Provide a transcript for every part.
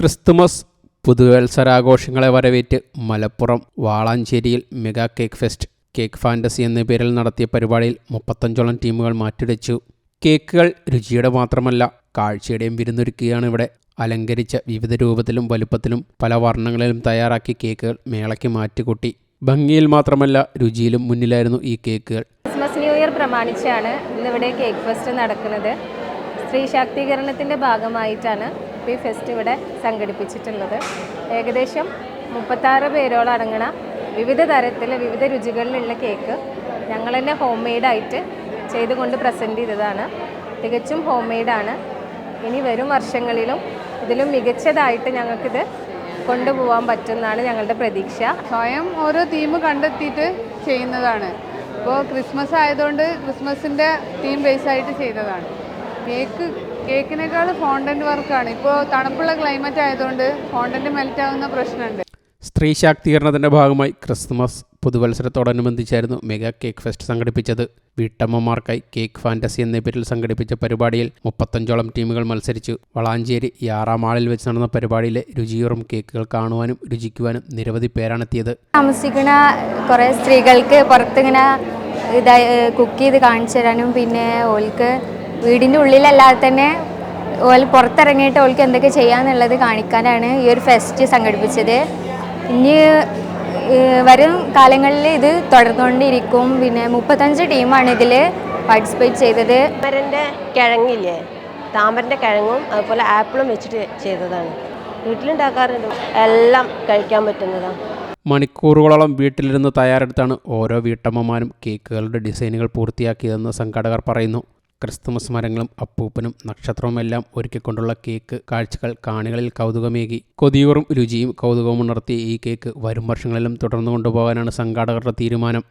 Christmas പുതുവത്സരാഘോഷങ്ങളെ വരവേറ്റ് Malappuram വാളാഞ്ചേരിയിൽ mega cake fest cake fantasy എന്ന പേരിൽ നടത്തിയ പരിപാടിയിൽ മുപ്പത്തഞ്ചോളം ടീമുകൾ മാറ്റിടച്ചു. കേക്കുകൾ രുചിയുടെ മാത്രമല്ല കാഴ്ചയുടെയും വിരുന്നൊരുക്കുകയാണ് ഇവിടെ. അലങ്കരിച്ച വിവിധ രൂപത്തിലും വലുപ്പത്തിലും പല വർണങ്ങളിലും തയ്യാറാക്കി കേക്കുകൾ മേളയ്ക്ക് മാറ്റുകൂട്ടി. ഭംഗിയിൽ മാത്രമല്ല രുചിയിലും മുന്നിലായിരുന്നു ഈ കേക്കുകൾ. ക്രിസ്മസ് ന്യൂ ഇയർ പ്രമാണിച്ചാണ് ഇന്നിവിടെ കേക്ക് ഫെസ്റ്റ് നടക്കുന്നത്. സ്ത്രീ ശാക്തീകരണത്തിന്റെ ഭാഗമായിട്ടാണ് ഈ ഫെസ്റ്റ് ഇവിടെ സംഘടിപ്പിച്ചിട്ടുള്ളത്. ഏകദേശം മുപ്പത്താറ് പേരോളം അടങ്ങണ വിവിധ തരത്തിൽ വിവിധ രുചികളിലുള്ള കേക്ക് ഞങ്ങൾ തന്നെ ഹോം മെയ്ഡായിട്ട് ചെയ്തുകൊണ്ട് പ്രസന്റ് ചെയ്തതാണ്. തികച്ചും ഹോം മെയ്ഡാണ് ഇനി വരും വർഷങ്ങളിലും ഇതിലും മികച്ചതായിട്ട് ഞങ്ങൾക്കിത് കൊണ്ടുപോകാൻ പറ്റുമെന്നാണ് ഞങ്ങളുടെ പ്രതീക്ഷ. സ്വയം ഓരോ തീം കണ്ടെത്തിയിട്ട് ചെയ്യുന്നതാണ്. ഇപ്പോൾ ക്രിസ്മസ് ആയതുകൊണ്ട് ക്രിസ്മസിന്റെ തീം ബേസ് ആയിട്ട് ചെയ്തതാണ്. കേക്ക് കേക്കിനേക്കാൾ ഫോണ്ടന്റ് വർക്കാണ് ഇപ്പോൾ തണുപ്പുള്ള ക്ലൈമറ്റ് ആയതുകൊണ്ട് ഫോണ്ടന്റ് മെൽറ്റ് ആവുന്ന പ്രശ്നമുണ്ട് സ്ത്രീ ശാക്തീകരണത്തിന്റെ ഭാഗമായി ക്രിസ്മസ് പുതുവത്സരത്തോടനുബന്ധിച്ചായിരുന്നു മെഗാ കേക്ക് ഫെസ്റ്റ് സംഘടിപ്പിച്ചത്. വീട്ടമ്മമാർക്കായി കേക്ക് ഫാന്റസി എന്ന പേരിൽ സംഘടിപ്പിച്ച പരിപാടിയിൽ മുപ്പത്തഞ്ചോളം ടീമുകൾ മത്സരിച്ചു. വളാഞ്ചേരി യാറാമാളിൽ വെച്ച് നടന്ന പരിപാടിയിലെ രുചിയൂറും കേക്കുകൾ കാണുവാനും രുചിക്കുവാനും നിരവധി പേരാണെത്തിയത്. താമസിക്കുന്ന കുറേ സ്ത്രീകൾക്ക് പുറത്തിങ്ങനെ ഇതായി കുക്ക് ചെയ്ത് കാണിച്ചു തരാനും പിന്നെ ഓൾക്ക് വീടിന്റെ ഉള്ളിലല്ലാതെ തന്നെ ഓൽ പുറത്തിറങ്ങിയിട്ട് ഓൾക്ക് എന്തൊക്കെ ചെയ്യാന്നുള്ളത് കാണിക്കാനാണ് ഈ ഒരു ഫെസ്റ്റ് സംഘടിപ്പിച്ചത്. ഇനി വരും കാലങ്ങളിൽ ഇത് തുടർന്നുകൊണ്ടിരിക്കും. പിന്നെ മുപ്പത്തഞ്ച് ടീമാണ് ഇതിൽ പാർട്ടിസിപ്പേറ്റ് ചെയ്തത്. താമരന്റെ കിഴങ്ങില്ലേ? താമരന്റെ കിഴങ്ങും അതുപോലെ ആപ്പിളും വെച്ചിട്ട് ചെയ്തതാണ്. വീട്ടിലുണ്ടാക്കാറുണ്ട്. എല്ലാം കഴിക്കാൻ പറ്റുന്നതാണ് മണിക്കൂറുകളോളം വീട്ടിലിരുന്ന് തയ്യാറെടുത്താണ് ഓരോ വീട്ടമ്മമാരും കേക്കുകളുടെ ഡിസൈനുകൾ പൂർത്തിയാക്കിയതെന്ന് സംഘാടകർ പറയുന്നു. ക്രിസ്തുമസ് മരങ്ങളും അപ്പൂപ്പനും നക്ഷത്രവും എല്ലാം ഒരുക്കിക്കൊണ്ടുള്ള കേക്ക് കാഴ്ചകൾ കാണികളിൽ കൗതുകമേകി. കൊതിയൂറും രുചിയും കൗതുകവും ഉണർത്തിയ ഈ കേക്ക് വരും വർഷങ്ങളിലും തുടർന്നു കൊണ്ടുപോകാനാണ് സംഘാടകരുടെ തീരുമാനം.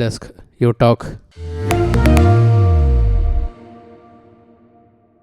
desk. your talk.